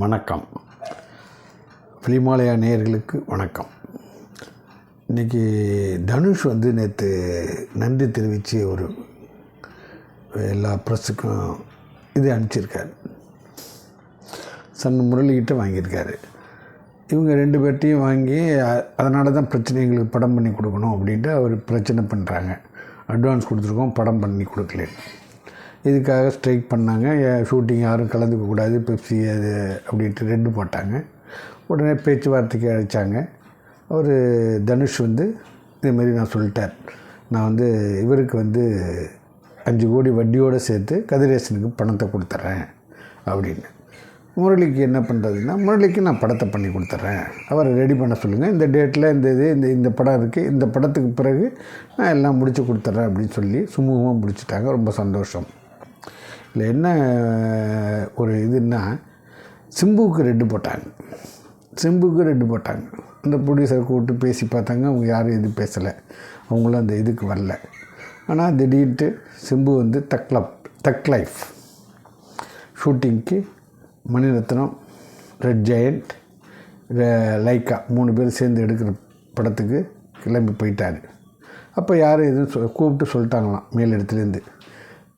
வணக்கம். ஃபிலிமாலயா நேயர்களுக்கு வணக்கம். இன்றைக்கி தனுஷ் வந்து நேற்று நன்றி தெரிவித்து ஒரு எல்லா ப்ரெஸ்ஸுக்கும் இது அனுப்பிச்சிருக்காரு. சன் முரளிகிட்ட வாங்கியிருக்காரு. இவங்க ரெண்டு பேர்ட்டையும் வாங்கி அதனால தான் பிரச்சனை எங்களுக்கு படம் பண்ணி கொடுக்கணும் அப்படின்ட்டு அவர் பிரச்சனை பண்ணுறாங்க அட்வான்ஸ் கொடுத்துருக்கோம் படம் பண்ணி கொடுக்கலன்னு இதுக்காக ஸ்ட்ரைக் பண்ணாங்க. ஷூட்டிங் யாரும் கலந்துக்கக்கூடாது பெப்சி அது அப்படின்ட்டு ரெண்டு போட்டாங்க. உடனே பேச்சுவார்த்தைக்கு அழைச்சாங்க. அவர் தனுஷ் வந்து இதுமாரி நான் சொல்லிட்டார் நான் வந்து இவருக்கு வந்து அஞ்சு கோடி வட்டியோடு சேர்த்து கதிரேசனுக்கு பணத்தை கொடுத்துட்றேன் அப்படின்னு. முரளிக்கு என்ன பண்ணுறதுன்னா முரளிக்கு நான் படத்தை பண்ணி கொடுத்துட்றேன் அவரை ரெடி பண்ண சொல்லுங்கள் இந்த டேட்டில் இந்த இது இந்த இந்த படம் இருக்குது இந்த படத்துக்கு பிறகு நான் எல்லாம் முடித்து கொடுத்துட்றேன் அப்படின்னு சொல்லி சுமூகமாக முடிச்சிட்டாங்க. ரொம்ப சந்தோஷம். இல்லை என்ன ஒரு இதுன்னா சிம்புவுக்கு ரெட்டு போட்டாங்க. சிம்புக்கு ரெட்டு போட்டாங்க. அந்த ப்ரொடியூசரை கூப்பிட்டு பேசி பார்த்தாங்க அவங்க யாரும் எதுவும் பேசலை. அவங்களும் அந்த இதுக்கு வரல. ஆனால் திடீர்ட்டு சிம்பு வந்து தக்லப் தக் லைஃப் ஷூட்டிங்க்கு மணிரத்னம் ரெட் ஜெயண்ட் லைக்கா மூணு பேர் சேர்ந்து எடுக்கிற படத்துக்கு கிளம்பி போயிட்டார். அப்போ யாரும் எதுவும் கூப்பிட்டு சொல்லிட்டாங்களாம் மேலிடத்துலேருந்து.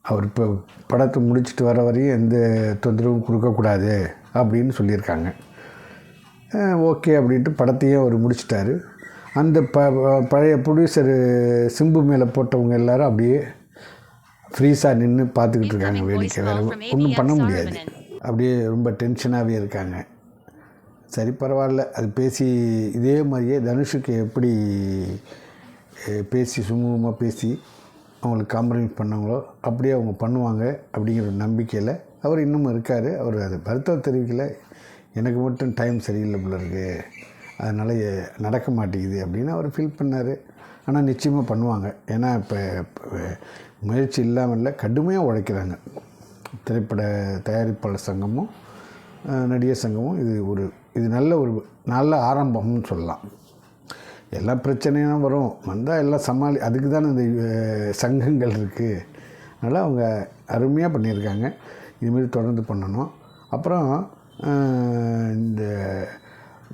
அவர் இப்போ படத்தை முடிச்சுட்டு வர வரையும் எந்த தொந்தரவும் கொடுக்கக்கூடாது அப்படின்னு சொல்லியிருக்காங்க. ஓகே அப்படின்ட்டு படத்தையும் அவர் முடிச்சிட்டாரு. அந்த ப பழைய ப்ரொடியூசர் சிம்பு மேலே போட்டவங்க எல்லாரும் அப்படியே ஃப்ரீஸாக நின்று பார்த்துக்கிட்டு இருக்காங்க வேடிக்கை. வேறு ஒன்றும் பண்ண முடியாது. அப்படியே ரொம்ப டென்ஷனாகவே இருக்காங்க. சரி பரவாயில்ல. அது பேசி இதே மாதிரியே தனுஷுக்கு எப்படி பேசி சுமூகமாக பேசி அவங்களுக்கு காம்ப்ரமைஸ் பண்ணாங்களோ அப்படியே அவங்க பண்ணுவாங்க அப்படிங்கிற ஒரு நம்பிக்கையில் அவர் இன்னமும் இருக்கார். அவர் அது வருத்தம் தெரிவிக்கல. எனக்கு மட்டும் டைம் சரியில்லை போல இருக்குது அதனால் நடக்க மாட்டேங்குது அப்படின்னு அவர் ஃபீல் பண்ணார். ஆனால் நிச்சயமாக பண்ணுவாங்க. ஏன்னா இப்போ முயற்சி இல்லாமல் இல்லை கடுமையாக உழைக்கிறாங்க. திரைப்பட தயாரிப்பாளர் சங்கமும் நடிகர் சங்கமும் இது ஒரு இது நல்ல ஒரு நல்ல ஆரம்பம்னு சொல்லலாம். எல்லா பிரச்சனையும் வரும். வந்தால் எல்லாம் சமாளி அதுக்கு தானே இந்த சங்கங்கள் இருக்குது அதனால் அவங்க அருமையாக பண்ணியிருக்காங்க. இதுமாரி தொடர்ந்து பண்ணணும். அப்புறம் இந்த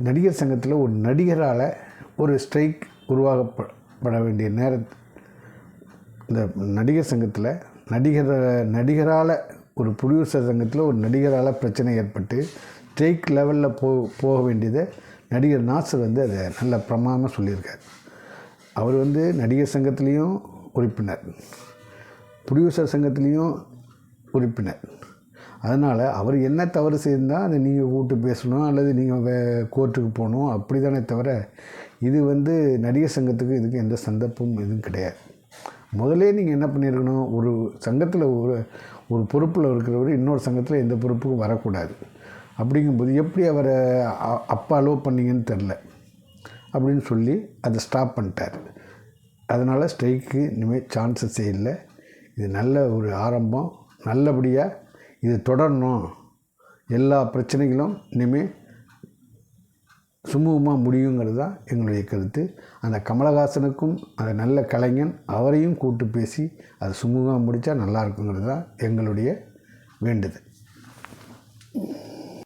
நடிகர் சங்கத்தில் ஒரு நடிகரால் ஒரு ஸ்ட்ரைக் உருவாக்கப்பட வேண்டிய நேர இந்த நடிகர் சங்கத்தில் நடிகர் நடிகரால் ஒரு ப்ரொடியூசர் சங்கத்தில் ஒரு நடிகரால் பிரச்சனை ஏற்பட்டு ஸ்ட்ரைக் லெவலில் போ போக வேண்டியதை நடிகர் நாசர் வந்து அதை நல்ல பிரமாணமாக சொல்லியிருக்கார். அவர் வந்து நடிகர் சங்கத்துலேயும் உறுப்பினர். ப்ரொடியூசர் சங்கத்துலேயும் உறுப்பினர். அதனால் அவர் என்ன தவறு செய்திருந்தால் அதை நீங்கள் கூப்பிட்டு பேசணும் அல்லது நீங்கள் வே கோர்ட்டுக்கு போகணும் அப்படி தானே தவிர இது வந்து நடிகர் சங்கத்துக்கு இதுக்கு எந்த சந்தர்ப்பமும் எதுவும் கிடையாது. முதலே நீங்கள் என்ன பண்ணியிருக்கணும் ஒரு சங்கத்தில் ஒரு ஒரு பொறுப்பில் இருக்கிறவர் இன்னொரு சங்கத்தில் எந்த பொறுப்புக்கும் வரக்கூடாது. அப்படிங்கும்போது எப்படி அவரை அ- அப்பா அலோவ் பண்ணீங்கன்னு தெரில அப்படின்னு சொல்லி அதை ஸ்டாப் பண்ணிட்டார். அதனால் ஸ்ட்ரைக்கு இனிமேல் சான்சஸே இல்லை. இது நல்ல ஒரு ஆரம்பம். நல்லபடியாக இது தொடரணும். எல்லா பிரச்சனைகளும் இனிமேல் சுமூகமாக முடியுங்கிறது தான் எங்களுடைய கருத்து. அந்த கமலஹாசனுக்கும் அந்த நல்ல கலைஞன் அவரையும் கூட்டு பேசி அது சுமூகமாக முடித்தா நல்லா இருக்குங்கிறது தான் எங்களுடைய வேண்டுதல்.